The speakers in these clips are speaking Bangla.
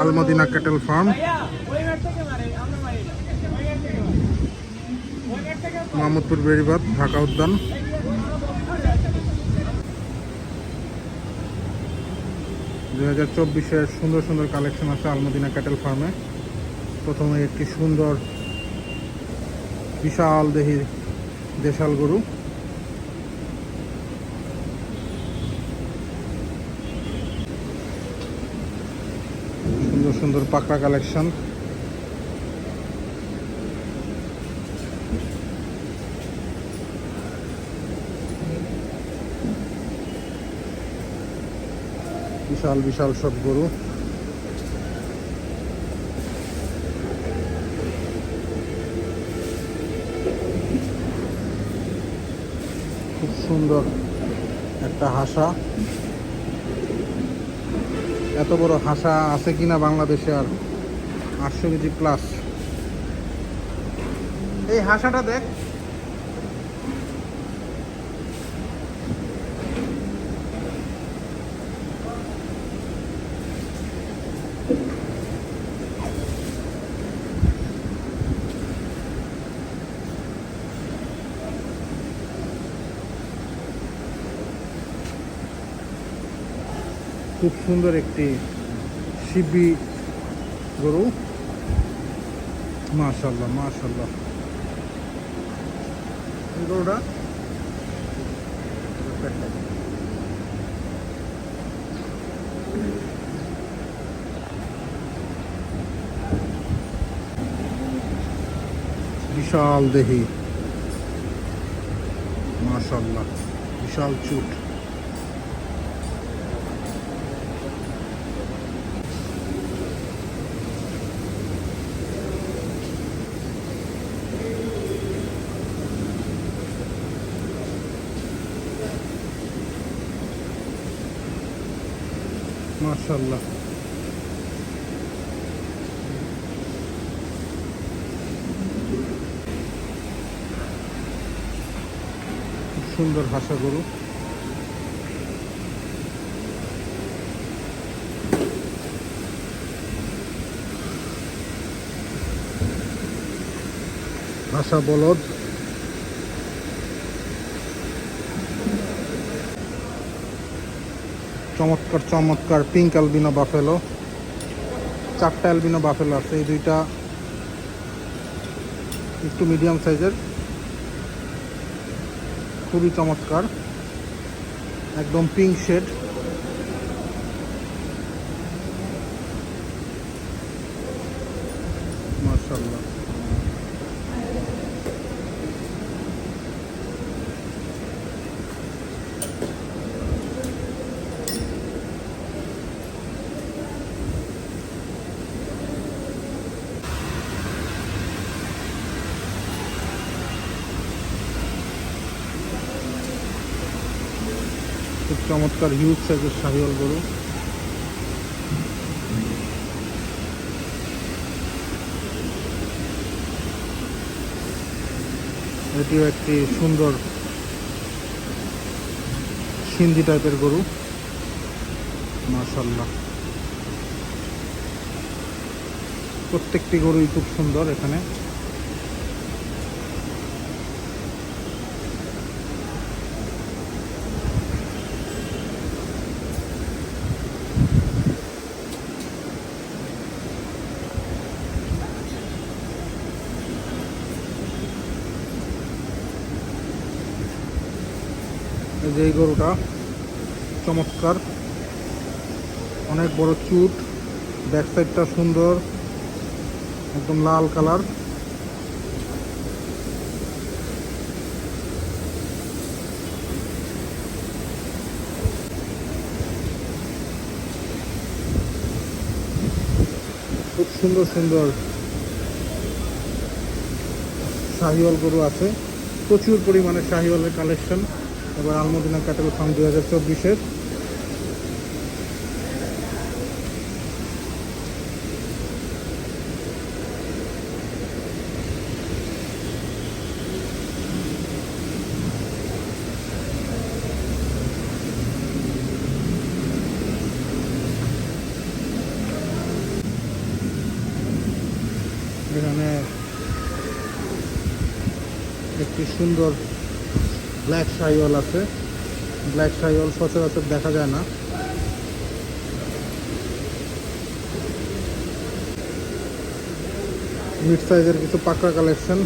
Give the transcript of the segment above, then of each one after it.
Almadina cattle farm. Mohammadpur Beribadh Dhaka উদ্যান। দু হাজার চব্বিশের সুন্দর সুন্দর কালেকশন আছে আলমদিনা ক্যাটেল ফার্মে। প্রথমে একটি সুন্দর, বিশাল দেহির দেশাল গরু। সুন্দর পাকড়া কালেকশন। বিশাল বিশাল সব গরু। খুব সুন্দর একটা হাসা। এত বড় হাসা আছে কিনা বাংলাদেশে আর আটশো কেজি প্লাস এই হাসাটা দেখ। খুব সুন্দর একটি শিবি গরু। মাশাল্লাহ মাশাল্লাহ গরুটা বিশাল দেহি। মাশাল্লাহ বিশাল চুট। মাশাল্লাহ খুব সুন্দর ভাষা গরু। ভাষা বলদ। চমৎকার চমৎকার পিঙ্ক অ্যালবিনো বাফেলো চারটা অ্যালবিনো বাফেলো আছে, এই দুইটা একটু মিডিয়াম সাইজের খুবই চমৎকার, একদম পিঙ্ক শেড মার্শাল্লাহ খুব চমৎকার হিউজ সাইজের শাহিওয়াল গরু। এটিও একটি সুন্দর সিন্ধি টাইপের গরু। মাশাল্লাহ প্রত্যেকটি গরুই খুব সুন্দর এখানে। যে এই গরুটা, চমৎকার। অনেক বড় চুট ব্যাক সাইডটা সুন্দর, একদম লাল কালার। খুব সুন্দর সুন্দর। শাহিওয়াল গরু আছে। প্রচুর পরিমাণে শাহিওয়ালের কালেকশন এবার আলমদিনা ক্যাটেল ফার্ম দু হাজার চব্বিশের। একটি সুন্দর ব্ল্যাক শাইওয়াল আছে। ব্ল্যাক শাইওয়াল সচরাচর দেখা যায় না। মিড সাইজের কিছু পাকড়া কালেকশন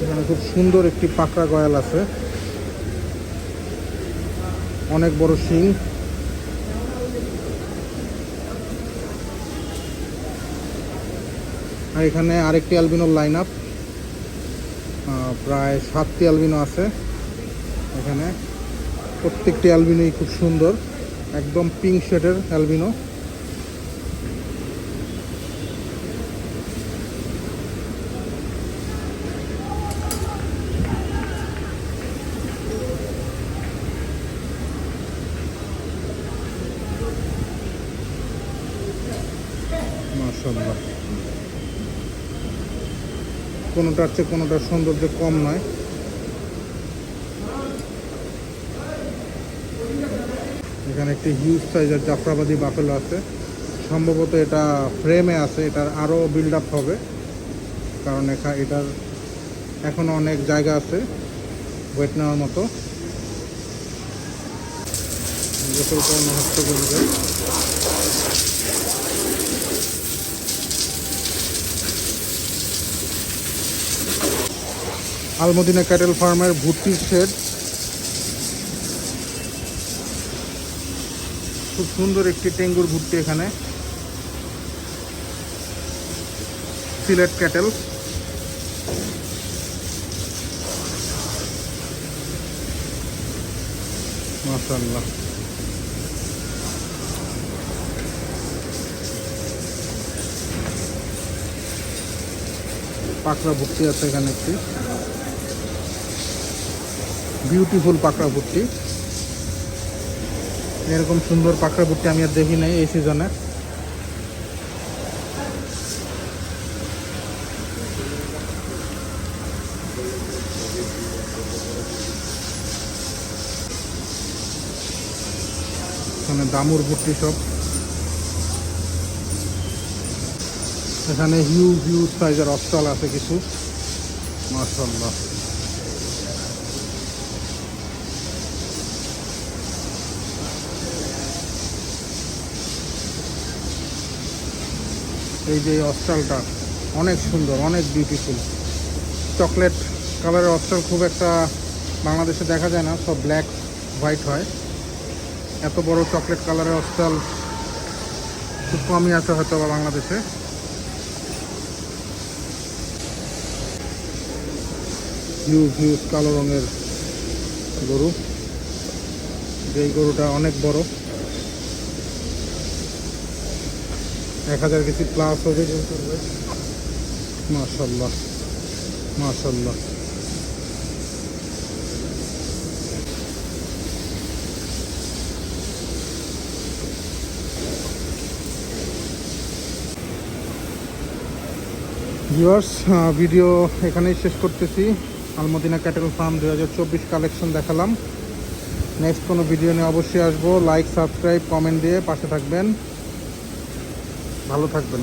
এখানে খুব সুন্দর একটি পাকড়া গয়াল আছে। অনেক বড় শিং। আর এখানে আরেকটি অ্যালবিনোর লাইন আপ প্রায় সাতটি অ্যালবিনো আছে। এখানে প্রত্যেকটি অ্যালবিনোই খুব সুন্দর, একদম পিঙ্ক শেডের অ্যালবিনো মাশাল্লাহ কোনোটার চেয়ে কোনোটার সৌন্দর্য কম নয়। এখানে একটি হিউজ সাইজের জাফরাবাদী বাফেলো আছে। সম্ভবত এটা ফ্রেমে আছে, এটার আরও বিল্ড আপ হবে। কারণ এখা, এটার এখনও অনেক জায়গা আছে ওয়েট নেওয়ার মতো। আলমদিনা ক্যাটেল ফার্মের ভুট্টির শেড খুব সুন্দর একটি টেঙ্গুর ভুট্টি এখানে। সিলেট ক্যাটেল। মাশাল্লাহ পাকড়া ভুট্টি আছে এখানে একটি। বিউটিফুল পাকড়া ভুট্টি। এরকম সুন্দর পাকড়া ভুট্টি আমি আর দেখি নাই এই সিজনে দামুর ভুট্টি সব। এখানে হিউজ হিউজ সাইজের অস্টাল আছে কিছু। মাশাল্লাহ এই যে অস্টালটা অনেক সুন্দর, অনেক বিউটিফুল চকলেট কালারের অস্টাল খুব একটা বাংলাদেশে দেখা যায় না, সব ব্ল্যাক হোয়াইট হয়। এত বড় চকলেট কালারের অস্টাল খুব কমই আছে হয়তো বা বাংলাদেশে। হিউজ হিউজ কালো রঙের গরু। যেই গরুটা অনেক বড়। এক হাজার কেজি প্লাস হবে মাশাল্লাহ মাশাল্লাহ ভিডিও এখানেই শেষ করতেছি। আলমদিনা ক্যাটেল ফার্ম দু হাজার চব্বিশ কালেকশন দেখালাম। নেক্সট কোনো ভিডিও নিয়ে অবশ্যই আসব। লাইক সাবস্ক্রাইব কমেন্ট দিয়ে পাশে থাকবেন। ভালো থাকবেন।